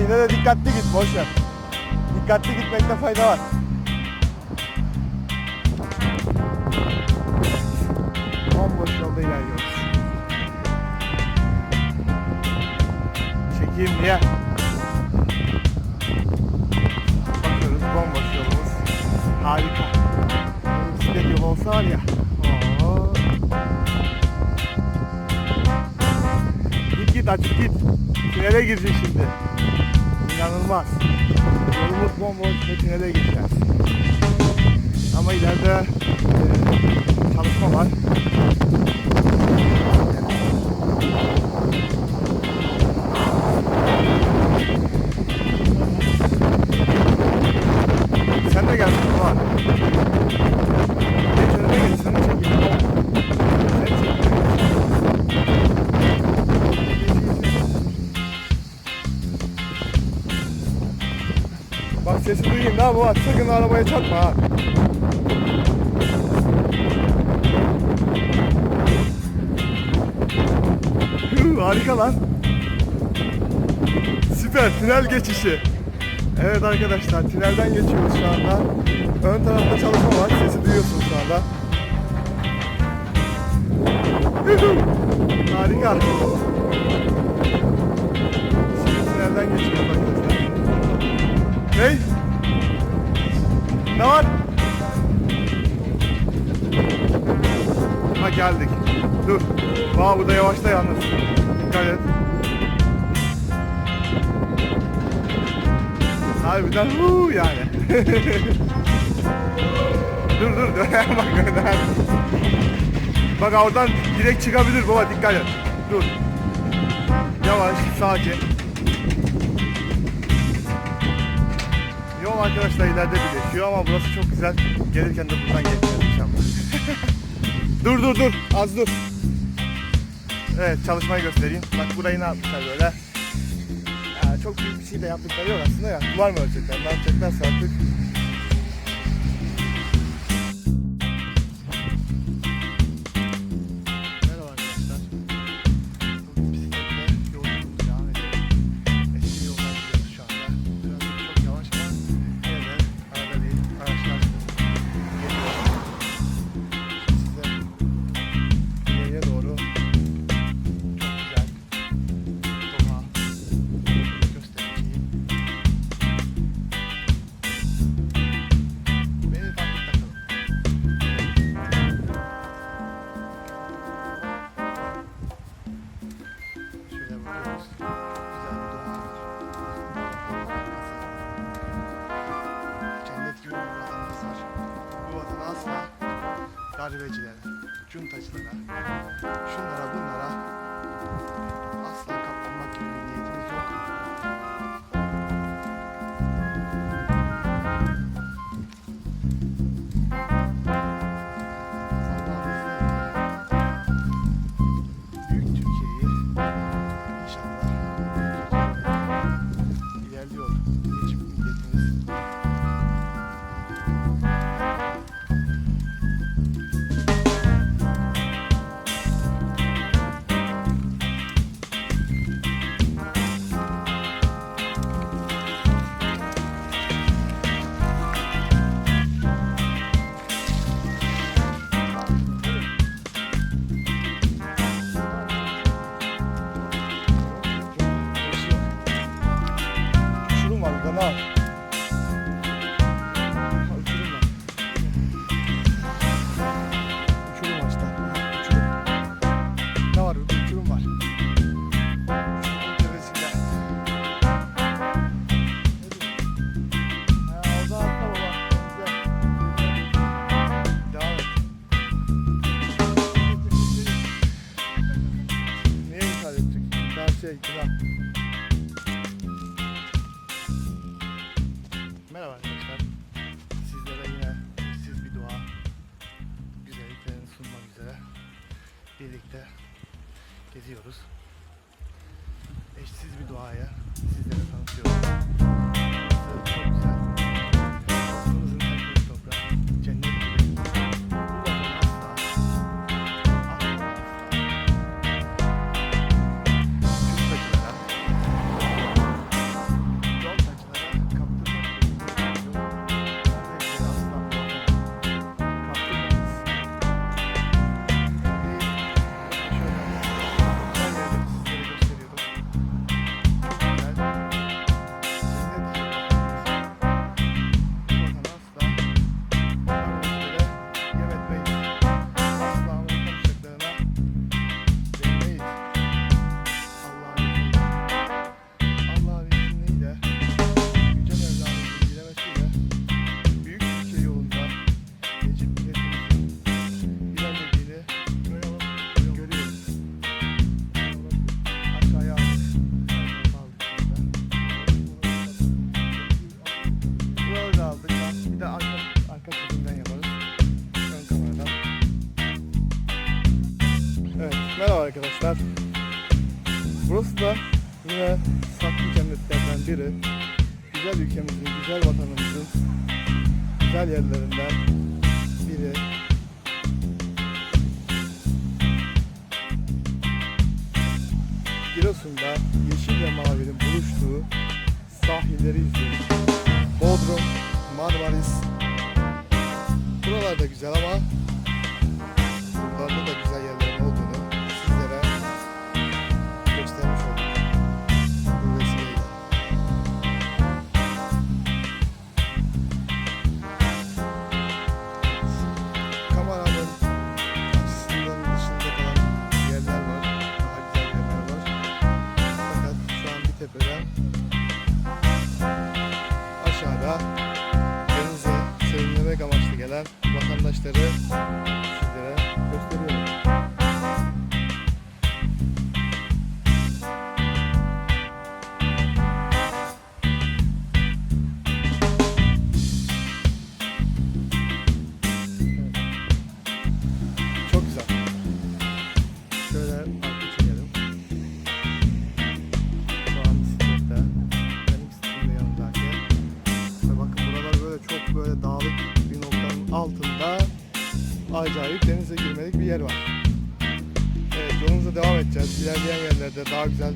Yine de dikkatli git boş ver. Dikkatli gitmekte fayda var. Bomboş yolda ilerliyoruz. Çekeyim diye. Bakıyoruz bomboş yolumuz. Harika. Bisiklet yolu olsa var ya. Git git açık git. Tünele girecek şimdi. İnanılmaz. Yolumuz bomboş ve tünele gireceğiz. Ama ileride e, çalışma var. Sen Bak sesi duyayım da bu at. Sakın arabaya çarpma ha. Harika lan. Süper tünel geçişi. Evet arkadaşlar tünelden geçiyoruz şu anda. Ön tarafta çalışma var. Sesi duyuyorsunuz şu anda. Harika. Şimdi tünelden geçiyoruz Aa bu da yavaşla yalnız. Dikkat et. Harbiden huu yani. dur dur dur. Bak önden. Bak oradan direkt çıkabilir baba dikkat et. Dur. Yavaş sakin. Yol arkadaşlar ileride birleşiyor ama burası çok güzel. Gelirken de buradan geçeceğiz dur dur dur az dur. Evet çalışmayı göstereyim. Bak burayı ne yapmışlar böyle. Ya, çok büyük bir şey de yaptıkları yok aslında ya. Duvar mı ölecekler? Ne yapacaklarsa artık. ンたちだ birlikte geziyoruz. Eşsiz bir duaya sizlere tanıtıyorum. Arkadaşlar. Burası da yine saklı cennetlerden biri. Güzel ülkemizin, güzel vatanımızın güzel yerlerinden biri. Giresun'da yeşil ve mavinin buluştuğu sahilleri izliyoruz. Bodrum, Marmaris. Buralar da güzel ama vatandaşları sizlere gösteriyorum. Acayip denize girmelik bir yer var. Evet yolumuza devam edeceğiz. İlerleyen yerlerde daha güzel